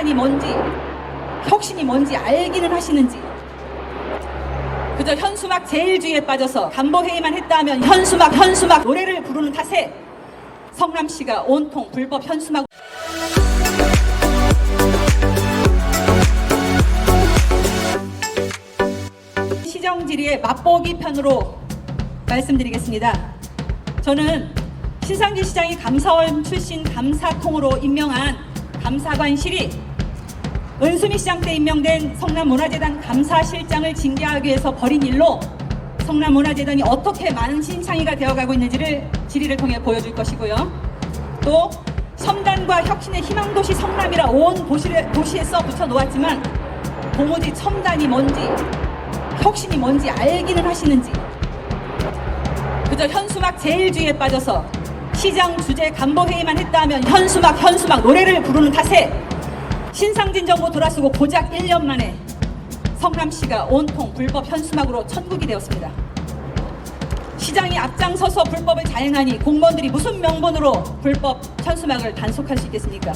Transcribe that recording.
첨단이 뭔지 혁신이 뭔지 알기는 하시는지 그저 현수막 제일주의에 빠져서 간보회의만 했다 하면 현수막 현수막 노래를 부르는 탓에 성남시가 온통 불법 현수막 시정 질의의 맛보기 편으로 말씀드리겠습니다. 저는 신상진 시장이 감사원 출신 감사통으로 임명한 감사관실이 은수미 시장 때 임명된 성남문화재단 감사실장을 징계하기 위해서 벌인 일로 성남문화재단이 어떻게 만신창이가 되어가고 있는지를 질의를 통해 보여줄 것이고요. 또 첨단과 혁신의 희망도시 성남이라 온 도시를, 도시에 써 붙여놓았지만 도무지 첨단이 뭔지 혁신이 뭔지 알기는 하시는지 그저 현수막 제일주의에 빠져서 시장 주재 간보회의만 했다 하면 현수막 현수막 노래를 부르는 탓에 신상진 정부 돌아서고 고작 1년 만에 성남시가 온통 불법 현수막으로 천국이 되었습니다. 시장이 앞장서서 불법을 자행하니 공무원들이 무슨 명분으로 불법 현수막을 단속할 수 있겠습니까?